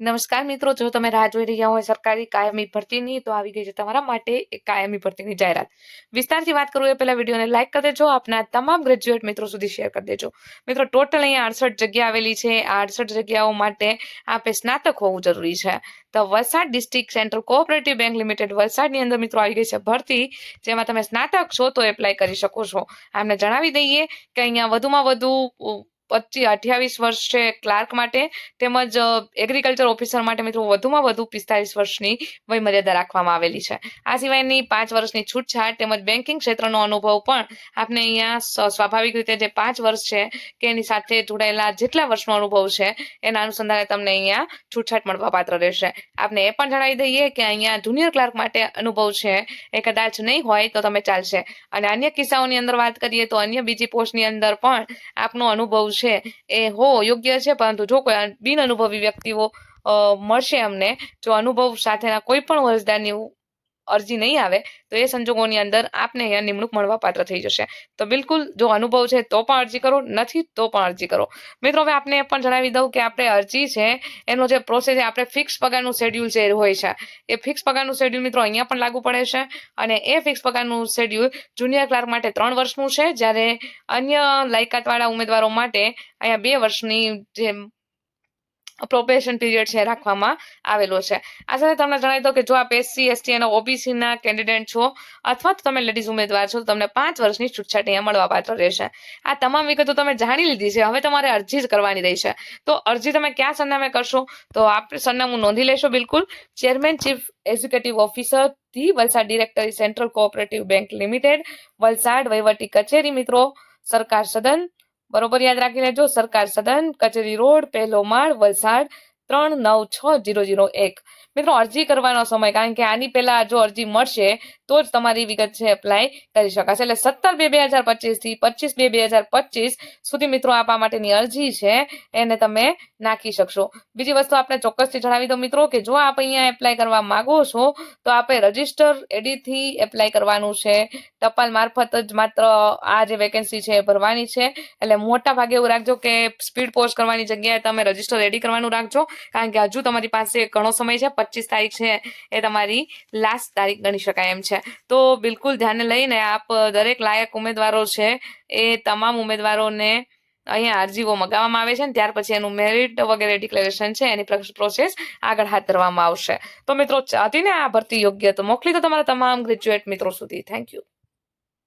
નમસ્કાર મિત્રો, જો તમે રાહ જોઈ રહ્યા હોય સરકારી કાયમી ભરતીની, તો આવી ગઈ છે તમારા માટે એક કાયમી ભરતીની જાહેરાત. વિસ્તારથી વાત કરું એ પહેલા વિડીયોને લાઇક કરી દેજો, આપના તમામ ગ્રેજ્યુએટ મિત્રો સુધી શેર કરી દેજો. મિત્રો, ટોટલ અહીંયા અડસઠ જગ્યા આવેલી છે. આ અડસઠ જગ્યાઓ માટે આપે સ્નાતક હોવું જરૂરી છે. તો Valsad district central cooperative bank limited વલસાડની અંદર મિત્રો આવી ગઈ છે ભરતી, જેમાં તમે સ્નાતક છો તો એપ્લાય કરી શકો છો. આમને જણાવી દઈએ કે અહીંયા વધુમાં વધુ પચીસ અઠ્યાવીસ વર્ષ છે ક્લાર્ક માટે તેમજ એગ્રીકલ્ચર ઓફિસર માટે મિત્રો વધુમાં વધુ પિસ્તાલીસ વર્ષની વયમર્યાદા રાખવામાં આવેલી છે. આ સિવાયની પાંચ વર્ષની છૂટછાટ તેમજ બેન્કિંગ ક્ષેત્રનો અનુભવ પણ આપને અહીંયા સ્વાભાવિક રીતે જે પાંચ વર્ષ છે કે એની સાથે જોડાયેલા જેટલા વર્ષનો અનુભવ છે એના અનુસંધાને તમને અહીંયા છૂટછાટ મળવા પાત્ર રહેશે. આપને એ પણ જણાવી દઈએ કે અહીંયા જુનિયર ક્લાર્ક માટે અનુભવ છે એ કદાચ નહીં હોય તો તમે ચાલશે. અને અન્ય કિસ્સાઓની અંદર વાત કરીએ તો અન્ય બીજી પોસ્ટની અંદર પણ આપનો અનુભવ છે એ હો, યોગ્ય છે, પરંતુ જો કોઈ બિન અનુભવી વ્યક્તિઓ મળશે અમને જો અનુભવ સાથેના કોઈ પણ અરજદારની અરજી નહીં આવે, તો એ સંજોગોની અંદર આપને અહીંયા નિમણૂક મળવાપાત્ર થઈ જશે. તો બિલકુલ જો અનુભવ છે તો પણ અરજી કરો, નથી તો પણ અરજી કરો. મિત્રો, હવે આપને એ પણ જણાવી દઉં કે આપણે અરજી છે, એનો જે પ્રોસેસ આપણે ફિક્સ પગારનું શેડ્યુલ જે હોય છે, એ ફિક્સ પગારનું શેડ્યુલ મિત્રો અહીંયા પણ લાગુ પડે છે અને એ ફિક્સ પગારનું શેડ્યુલ જુનિયર ક્લાર્ક માટે ત્રણ વર્ષનું છે, જ્યારે અન્ય લાયકાતવાળા ઉમેદવારો માટે અહીંયા બે વર્ષની જે પ્રોબેશન પીરિયડ છે રાખવામાં આવેલો છે. આ સાથે તમને જણાવી દઉં કે જો આપ એસસી એસટી અને ઓબીસીના કેન્ડિડેટ છો, અથવા તો તમે લેડીઝ ઉમેદવાર છો, તો તમને પાંચ વર્ષની છૂટછાટ અહીંયા મળવા પાત્ર રહેશે. આ તમામ વિગતો તમે જાણી લીધી છે. હવે તમારે અરજી જ કરવાની રહેશે તો અરજી તમે ક્યાં સરનામે કરશો? તો આપ સરનામું નોંધી લેશો બિલકુલ. Chairman chief executive officer the Valsad directory central cooperative bank limited Valsad વહીવટી કચેરી મિત્રો, સરકાર સદન બરોબર યાદ રાખી લેજો, સરકાર સદન, કચેરી રોડ, પહેલો માળ, વલસાડ, ત્રણ, નવ, છ, જીરો જીરો, એક. મિત્રો અરજી કરવાનો સમય, કારણ કે આની પહેલા જો અરજી મળશે તો જ તમારી વિગત છે એપ્લાય કરી શકાશે. એટલે સત્તર બે બે હજાર પચીસથી પચીસ બે બે હજાર પચીસ સુધી મિત્રો આપવા માટેની અરજી છે, એને તમે નાખી શકશો. બીજી વસ્તુ આપણે ચોક્કસથી જણાવી દો મિત્રો કે જો આપ અહીંયા એપ્લાય કરવા માંગો છો, તો આપણે રજિસ્ટર એડીથી એપ્લાય કરવાનું છે. ટપાલ મારફત જ માત્ર આ જે વેકેન્સી છે એ ભરવાની છે. એટલે મોટા ભાગે એવું રાખજો કે સ્પીડ પોસ્ટ કરવાની જગ્યાએ તમે રજિસ્ટર રેડી કરવાનું રાખજો. કારણ કે હજુ તમારી પાસે ઘણો સમય છે, પચીસ તારીખ છે, એ તમારી લાસ્ટ તારીખ ગણી શકાય એમ છે. તો બિલકુલ ધ્યાને લઈને આપ દરેક લાયક ઉમેદવારો છે, એ તમામ ઉમેદવારોને અહીંયા અરજીઓ મગાવવામાં આવે છે ને ત્યાર પછી એનું મેરિટ વગેરે ડિક્લેરેશન છે, એની પ્રોસેસ આગળ હાથ ધરવામાં આવશે. તો મિત્રો હતી ને આ ભરતી યોગ્ય તો મોકલી દો તમારા તમામ ગ્રેજ્યુએટ મિત્રો સુધી. Thank you